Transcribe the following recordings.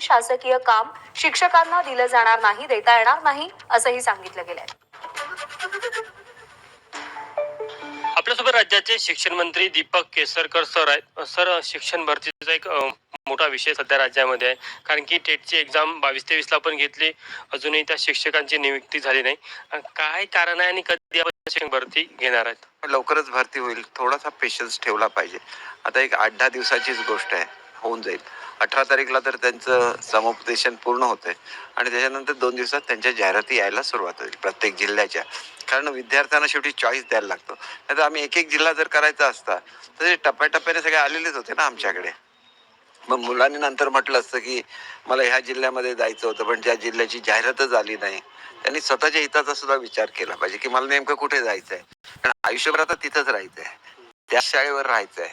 शासकीय काम शिक्षकांना दिलं जाणार नाही देता येणार नाही असंही सांगितलं गेलंय. आपल्यासोबत राज्याचे शिक्षण मंत्री दीपक केसरकर सर आहेत. सर शिक्षण भरतीचा एक मोठा विषय सध्या राज्यामध्ये आहे. कारण की टेटची एक्झाम बावीस तेवीसला आपण घेतली. अजूनही त्या शिक्षकांची नियुक्ती झाली नाही. काय कारण आहे आणि कधी आपण भरती घेणार आहेत? लवकरच भरती होईल. थोडासा पेशन्स ठेवला पाहिजे. आता एक आठ दहा दिवसाचीच गोष्ट आहे. होऊन जाईल. अठरा तारीखला तर त्यांचं समुपदेशन पूर्ण होतंय. आणि त्याच्यानंतर दोन दिवसात त्यांच्या जाहिराती यायला सुरुवात होईल प्रत्येक जिल्ह्याच्या. कारण विद्यार्थ्यांना शेवटी चॉईस द्यायला लागतो. नाही तर आम्ही एक एक जिल्हा जर करायचा असता तर ते टप्प्याटप्प्याने सगळे आलेलेच होते ना आमच्याकडे. मग मुलांनी नंतर म्हटलं असतं की मला ह्या जिल्ह्यामध्ये जायचं होतं पण ज्या जिल्ह्याची जाहिरातच आली नाही. त्यांनी स्वतःच्या हिताचा सुद्धा विचार केला पाहिजे की मला नेमकं कुठे जायचं आहे कारण आयुष्यभर आता तिथंच राहायचं आहे त्या शाळेवर राहायचं आहे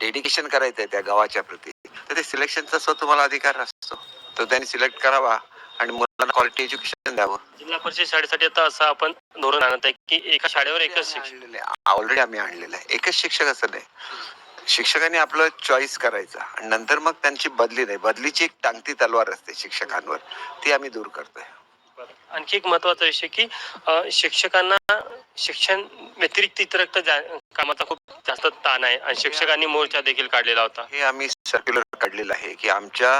डेडिकेशन करायचं आहे त्या गावाच्या प्रती. तर ते सिलेक्शनचा स्वतः तुम्हाला अधिकार असतो. तो त्यांनी सिलेक्ट करावा आणि मुलांना क्वालिटी एज्युकेशन द्यावं. जिल्हा परिषद शाळेसाठी आता असं आपण धोरण आणत आहे की एका शाळेवर एकच शिक्षक. ऑलरेडी आम्ही आणलेलं आहे. एकच शिक्षक असं नाही. शिक्षकांनी आपलं चॉईस करायचं. आणि नंतर मग त्यांची बदली नाही. बदलीची एक टांगती तलवार असते शिक्षकांवर. ती आम्ही दूर करतोय. आणखी एक महत्त्वाचा विषय की शिक्षकांना शिक्षण व्यतिरिक्त इतरत्र जा- कामाचा खूप जास्त ताण आहे. आणि शिक्षकांनी मोर्चा देखील काढलेला होता. हे आम्ही सर्क्युलर काढलेलं आहे की आमच्या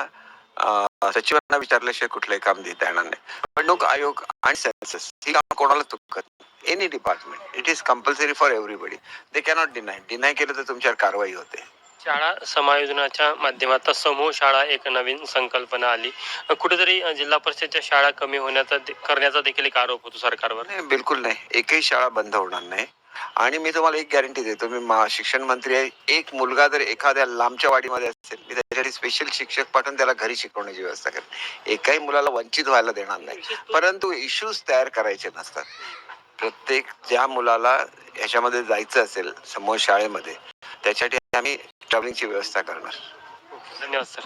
सचिवांना विचारल्याशिवाय कुठलंही काम देता येणार नाही. निवडणूक आयोग आणि सेन्सस ही काम कोणाला चुकत any department it is compulsory for everybody they cannot deny deny केलं तर तुमच्यावर कारवाई होते. शाळा समायोजनाच्या माध्यमातून समूह शाळा एक नवीन संकल्पना आली. कुठेतरी जिल्हा परिषदच्या शाळा कमी होण्याचा करण्याचा देखील एक आरोप होतो सरकारवर. बिलकुल नाही. एकही शाळा बंद होणार नाही. आणि मी तुम्हाला एक गॅरंटी देतो मी शिक्षण मंत्री आहे. एक मुलगा जर एखाद्या लांबच्या वाडीमध्ये असेल मी त्याच्यासाठी स्पेशल शिक्षक पाठवून त्याला घरी शिकवण्याची व्यवस्था करेन. एकाही मुलाला वंचित व्हायला देणार नाही. परंतु इश्यूज तयार करायचे नसतात. प्रत्येक ज्या मुलाला याच्यामध्ये जायचं असेल समोर शाळेमध्ये त्याच्यासाठी आम्ही ट्रॅव्हलिंगची व्यवस्था करणार. धन्यवाद सर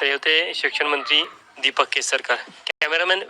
तर होते शिक्षण मंत्री दीपक केसरकर. कॅमेरामॅन